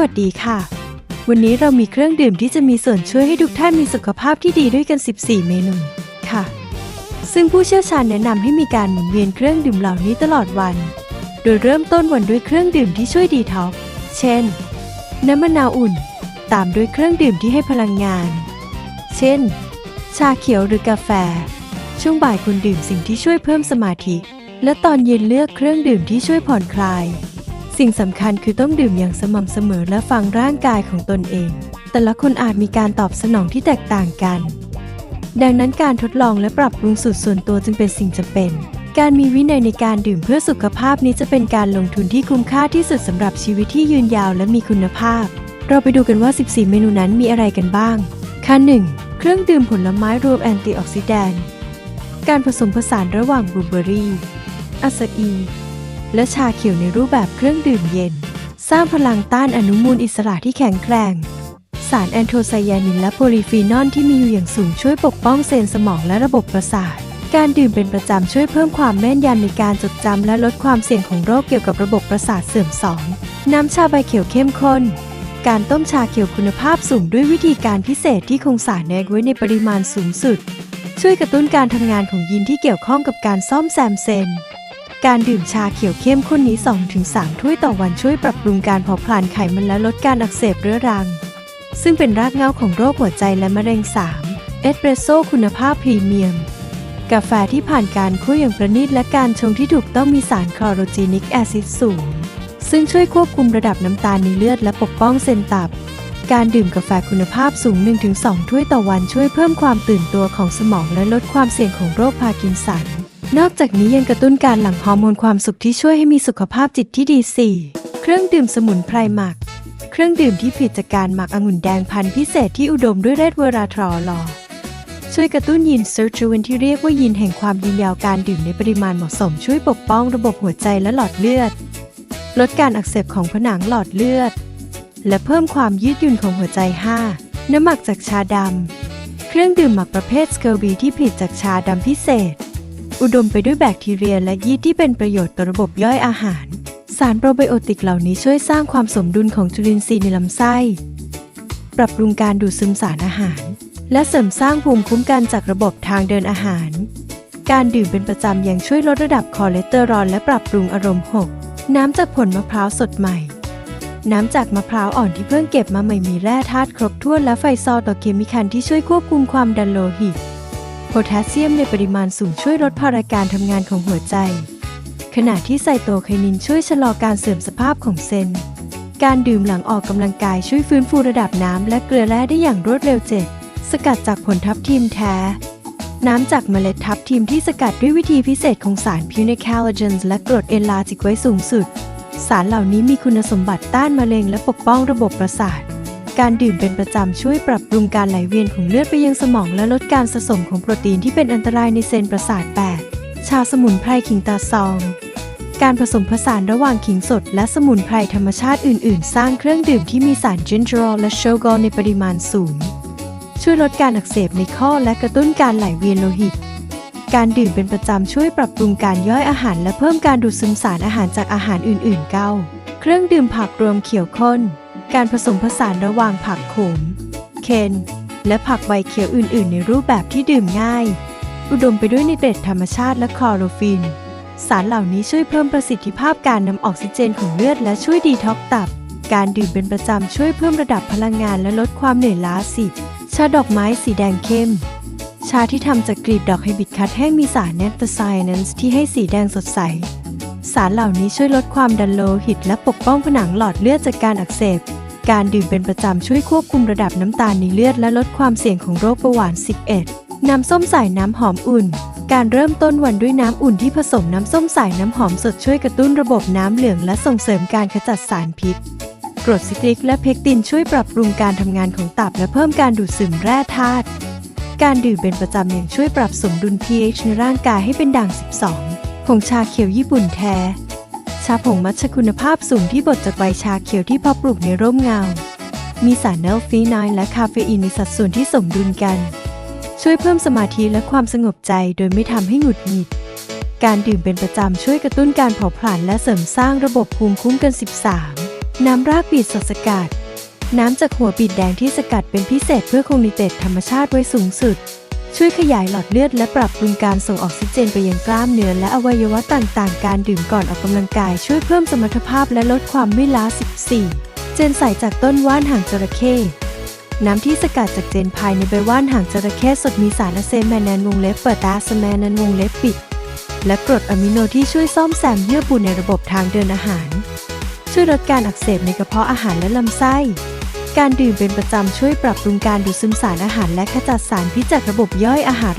วัสดีค่ะ วันนี้เรามีเครื่องดื่มที่จะมีส่วนช่วยให้ทุกท่านมีสุขภาพที่ดีด้วยกัน 14 เมนูค่ะ ซึ่งผู้เชี่ยวชาญแนะนำให้มีการหมุนเวียนเครื่องดื่มเหล่านี้ตลอดวัน โดยเริ่มต้นวันด้วยเครื่องดื่มที่ช่วยดีท็อกซ์เช่น น้ำมะนาวอุ่น ตามด้วยเครื่องดื่มที่ให้พลังงาน เช่น ชาเขียวหรือกาแฟ ช่วงบ่ายคุณดื่มสิ่งที่ช่วยเพิ่มสมาธิ และตอนเย็นเลือกเครื่องดื่มที่ช่วยผ่อนคลาย สิ่งสำคัญคือต้องดื่มอย่างสม่ำเสมอและฟังร่างกายของตนเอง แต่ละคนอาจมีการตอบสนองที่แตกต่างกัน ดังนั้นการทดลองและปรับปรุงสูตรส่วนตัวจึงเป็นสิ่งจำเป็น การมีวินัยในการดื่มเพื่อสุขภาพนี้จะเป็นการลงทุนที่คุ้มค่าที่สุดสำหรับชีวิตที่ยืนยาวและมีคุณภาพ เราไปดูกันว่า 14 เมนูนั้นมีอะไรกันบ้างขั้นหนึ่งเครื่องดื่มผลไม้รวมแอนตี้ออกซิแดนต์การผสมผสานระหว่างบลูเบอรี่อาซาอี และชาเขียวในรูปแบบเครื่องดื่มเย็น สร้างพลังต้านอนุมูลอิสระที่แข็งแกร่ง สารแอนโทไซยานินและโพลีฟีนอลที่มีอยู่อย่างสูงช่วยปกป้องเซลล์สมองและระบบประสาท การดื่มเป็นประจำช่วยเพิ่มความแม่นยำในการจดจำและลดความเสี่ยงของโรคเกี่ยวกับระบบประสาทเสื่อมสองน้ำชาใบเขียวเข้มข้นการต้มชาเขียวคุณภาพสูงด้วยวิธีการพิเศษที่คงสารแนกไว้ในปริมาณสูงสุด ช่วยกระตุ้นการทำงานของยีนที่เกี่ยวข้องกับการซ่อมแซมเซลล์ การดื่มชาเขียวเข้มข้นนี้ 2-3 ถ้วยต่อวันช่วยปรับปรุงการเผาผลาญไขมันและลดการอักเสบเรื้อรัง ซึ่งเป็นรากเหง้าของโรคหัวใจและมะเร็ง 3. เอสเปรสโซ่คุณภาพพรีเมียม กาแฟที่ผ่านการคั่วอย่างประณีตและการชงที่ถูกต้องมีสารคลอโรจีนิกแอซิดสูง ซึ่งช่วยควบคุมระดับน้ำตาลในเลือดและปกป้องเซลล์ตับ การดื่มกาแฟคุณภาพสูง 1-2 ถ้วยต่อวันช่วยเพิ่มความตื่นตัวของสมองและลดความเสี่ยงของโรคพาร์กินสัน นอกจากนี้ยังกระตุ้นการหลั่งฮอร์โมนความสุขที่ช่วยให้มีสุขภาพจิตที่ดี 4. เครื่องดื่มสมุนไพรหมัก เครื่องดื่มที่ผลิตจากการหมักองุ่นแดงพันธุ์พิเศษที่อุดมด้วยเรดเวราทรอลอช่วยกระตุ้นยีนเซอร์จูเวนที่เรียกว่ายีนแห่งความยืนยาวการดื่มในปริมาณเหมาะสมช่วยปกป้องระบบหัวใจและหลอดเลือด ลดการอักเสบของผนังหลอดเลือด และเพิ่มความยืดหยุ่นของหัวใจ 5. น้ำหมักจากชาดำเครื่องดื่มหมักประเภทสเกอร์บีที่ผลิตจากชาดำพิเศษ อุดมไปด้วยแบคทีเรียและยีสต์ที่เป็นประโยชน์ต่อระบบย่อยอาหาร สารโปรไบโอติกเหล่านี้ช่วยสร้างความสมดุลของจุลินทรีย์ในลำไส้ ปรับปรุงการดูดซึมสารอาหาร และเสริมสร้างภูมิคุ้มกันจากระบบทางเดินอาหาร การดื่มเป็นประจำยังช่วยลดระดับคอเลสเตอรอลและปรับปรุงอารมณ์ 6. น้ำจากผลมะพร้าวสดใหม่ น้ำจากมะพร้าวอ่อนที่เพิ่งเก็บมาใหม่มีแร่ธาตุครบถ้วนและไฟซอลต่อเคมีคันที่ช่วยควบคุมความดันโลหิต แทสเซียมในปริมาณสูงช่วยลดภาระการทำงานของหัวใจ ขณะที่ไซโตไคนินช่วยชะลอการเสื่อมสภาพของเซลล์การดื่มหลังออกกำลังกายช่วยฟื้นฟูระดับน้ำและเกลือแร่ได้อย่างรวดเร็วเจ็ดสกัดจากผลทับทิมแท้ น้ำจากเมล็ดทับทิมที่สกัดด้วยวิธีพิเศษของสารพิวเนคาลเจนและกรดเอลาจิกไว้สูงสุด สารเหล่านี้มีคุณสมบัติต้านมะเร็งและปกป้องระบบประสาท การดื่มเป็นประจำช่วยปรับปรุงการไหลเวียนของเลือดไปยังสมองและลดการสะสมของโปรตีนที่เป็นอันตรายในเซลล์ประสาท 8. ชาสมุนไพรขิงตาซอง การผสมผสานระหว่างขิงสดและสมุนไพรธรรมชาติอื่น ๆ สร้างเครื่องดื่มที่มีสารจินเจอรอลและโชกอลในปริมาณสูง ช่วยลดการอักเสบในข้อและกระตุ้นการไหลเวียนโลหิตการดื่มเป็นประจำช่วยปรับปรุงการย่อยอาหารและเพิ่มการดูดซึมสารอาหารจากอาหารอื่นๆ เก้า เครื่องดื่มผักรวมเขียวข้น การผสมผสานระหว่างผักโขม เคน และผักใบเขียวอื่น ๆ ในรูปแบบที่ดื่มง่าย อุดมไปด้วยไนเตรตธรรมชาติและคลอโรฟิน สารเหล่านี้ช่วยเพิ่มประสิทธิภาพการนำออกซิเจนของเลือดและช่วยดีท็อกตับ การดื่มเป็นประจำช่วยเพิ่มระดับพลังงานและลดความเหนื่อยล้าสิชาดอกไม้สีแดงเข้ม ชาที่ทำจากกลีบดอกไฮบิดคัดแห้งมีสารแนตตาไซแนนซ์ที่ให้สีแดงสดใส สารเหล่านี้ช่วยลดความดันโลหิต และปกป้องผนังหลอดเลือดจากการอักเสบ การดื่มเป็นประจำช่วยควบคุมระดับน้ำตาลในเลือดและลดความเสี่ยงของโรคเบาหวาน 11. น้ำส้มสายน้ำหอมอุ่น การเริ่มต้นวันด้วยน้ำอุ่นที่ผสมน้ำส้มสายน้ำหอมสดช่วยกระตุ้นระบบน้ำเหลืองและส่งเสริมการขจัดสารพิษกรดซิตริกและเพกตินช่วยปรับปรุงการทำงานของตับและเพิ่มการดูดซึมแร่ธาตุการดื่มเป็นประจำยังช่วยปรับสมดุล pH ในร่างกายให้เป็นด่าง 12 ผงชาเขียวญี่ปุ่นแท้ ชาผงมัทฉะคุณภาพสูงที่บดจากใบชาเขียวที่เพาะปลูกในร่มเงา มีสารเนลฟีนอยล์และคาเฟอีนในสัดส่วนที่สมดุลกัน ช่วยเพิ่มสมาธิและความสงบใจโดยไม่ทำให้หงุดหงิด การดื่มเป็นประจำช่วยกระตุ้นการเผาผลาญและเสริมสร้างระบบภูมิคุ้มกัน 13 น้ำรากบีดสดสกัด น้ำจากหัวบีดแดงที่สกัดเป็นพิเศษเพื่อคงนิเตตธรรมชาติไว้สูงสุด ช่วยขยายหลอดเลือดและปรับปรุงการส่งออกซิเจนไปยังกล้ามเนื้อและอวัยวะต่างๆ การดื่มก่อนออกกำลังกาย ช่วยเพิ่มสมรรถภาพและลดความเมื่อยล้า 14 เจนใสจากต้นว่านหางจระเข้น้ำที่สกัดจากเจนภายในใบว่านหางจระเข้สดมีสารอะเซแมนแนนวงเล็บเปิดตาสแมนแนนวงเล็บปิด และกรดอะมิโนที่ช่วยซ่อมแซมเยื่อบุในระบบทางเดินอาหาร ช่วยลดการอักเสบในกระเพาะอาหารและลำไส้ การดื่มเป็นประจำช่วยปรับปรุงการดูดซึมสารอาหารและขจัดสารพิษจากระบบย่อยอาหาร